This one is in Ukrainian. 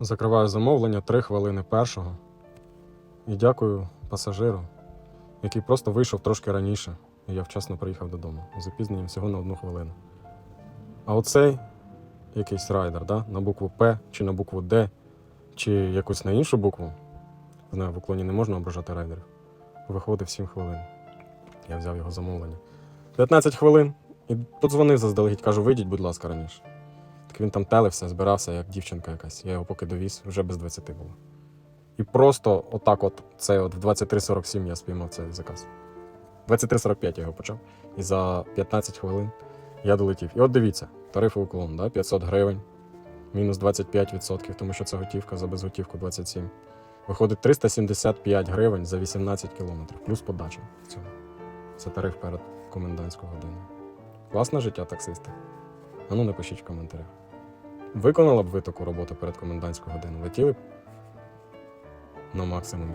Закриваю замовлення 3 хвилини першого. І дякую пасажиру, який просто вийшов трошки раніше, і я вчасно приїхав додому. З запізненням всього на одну хвилину. А оцей якийсь райдер, да? на букву П чи на букву Д, чи якусь на іншу букву. Знаю, в уклоні не можна ображати райдерів. Виходив 7 хвилин. Я взяв його замовлення. 15 хвилин і подзвонив заздалегідь, кажу, вийдіть, будь ласка, раніше. Так він там телився, збирався, як дівчинка якась. Я його поки довіз, вже без 20 було. І просто отак, от це от в 23.47 я спіймав цей заказ. 23.45 я його почав. І за 15 хвилин я долетів. І от дивіться, тарифи уклон, да? 500 гривень, мінус 25%, тому що це готівка за безготівку 27. Виходить 375 гривень за 18 кілометрів, плюс подача в цьому. Це тариф перед комендантською годиною. Класне життя таксиста. А ну напишіть в коментарях. Виконала б ви таку роботу перед комендантською годиною? Летіли б на максимумі?